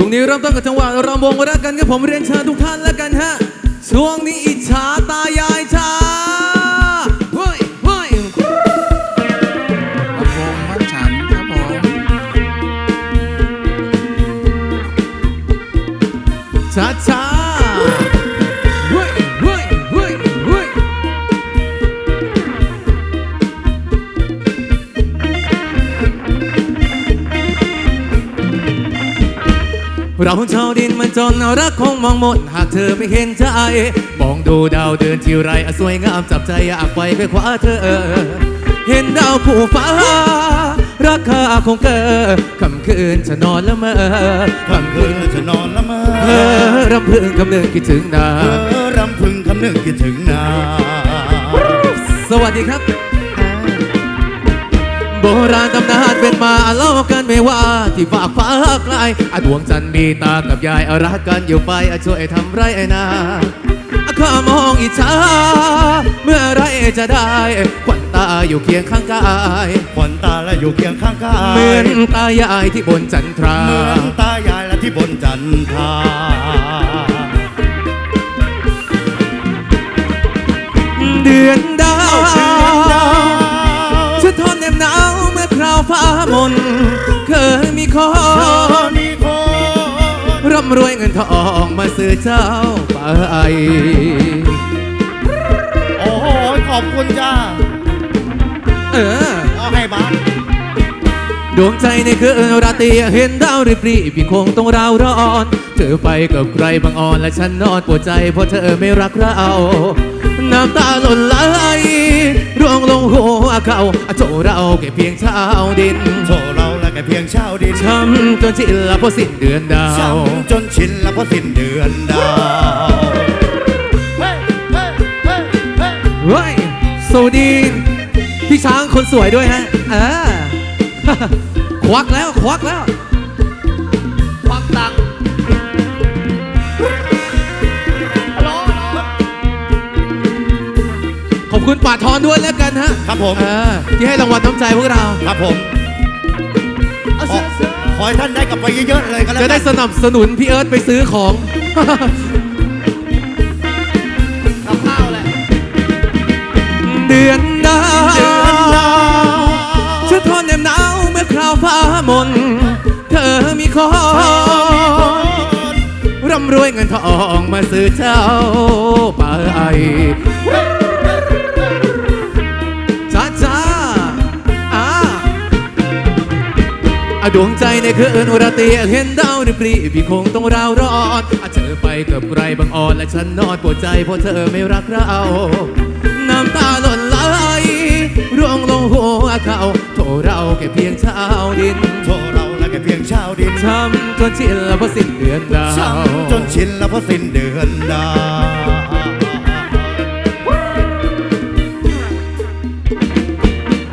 ช่วงนี้เริ่มต้นกับจังหวะรำวงรักกันกับผมเรียนเชิญทุกท่านแล้วกันฮะ ช่วงนี้อิจฉาตายายชาเฮ้ยเฮ้ยลำวงมักฉันครับผมช้าช้า เราชาวดินมันจนเอารักคงมองหมดหากเธอไม่เห็นใจมองดูดาวเดินที่ไรอะสวยงามจับใจอยากไปไปคว้าเธอ เห็นดาวผู้ฟ้า ราคาคงเกินคำคืนจะนอนละเมอคำคืนจะนอนละเมอเธอรำพึงคำนึงคิดถึงนาเธอรำพึงคำนึงคิดถึงนาสวัสดีครับ โบราณตำนานเป็นมาเล่ากันไม่ว่า ที่ฝากฟ้าไกลอะดวงจันทร์มีตากับยายอะรักกันอยู่ไปอะช่วยทำไรไอ้นาอะข้ามองอิจฉาเมื่อไรจะได้ควันตาอยู่เคียงข้างกายขวัญตาและอยู่เคียงข้างกายเหมือนตายายที่บนจันทราเหมือนตายายและที่บนจันทราเดือนำรวยเงินทองมาซื้อเจ้าไปโอ้โห ขอบคุณจ้าเออ เอาให้บ้านดวงใจในคืนราตรีเห็นดาวริบรีพี่คงต้องราวร้อน เธอไปกับใครบางอ่อนและฉันนอนปวดใจเพราะเธอไม่รักเรา น้ำตาหล่นไหลร่วงลงหัวเขาโจเราแค่เพียงชาวดิน โชว์เรา และแค่เพียงเช้าดินช้ำจนชินละเพราะสิ้นเดือนดาวช้ำจนชินแล้วเพราะสิ้นเดือนดาวเฮ้ยเฮ้ยเฮ้ยเฮ้ยเฮ้ยสวัสดีพี่ช้างคนสวยด้วยฮะเออควักแล้วควักแล้วควักตังค์ขอบคุณป่าทอนด้วยแล้วกันฮะ ครับผมเออที่ให้รางวัลน้ำใจพวกเรา ครับผมขอ ขอให้ท่านได้กลับไปเยอะๆเลยก็แล้วจะกัได้นสนับสนุนพี่เอิร์ธไปซื้อของ กับข้าวแหละเดือนดาเดือนดาววฉันทนเหน็บหนาวเมื่อคราวฟ้ามน เธอมีขอร่ำรวยเงินทองมาซื้อเจ้าไป ดวงใจในคืนราตรีเห็นดาวริบรีพี่คงต้องราวร้อนอะเธอไปกับใครบางอ่อนและฉันนอนปวดใจเพราะเธอไม่รักเราน้ำตาหล่นไหลร่วงลงหัวเขาโทรเราแค่เพียงชาวดินโชว์เราและแค่เพียงช้าดินช้ำจนชินแล้วเพราะสิ้นเดือนดาวช้ำจนชินแล้วเพราะสิ้นเดือนดาว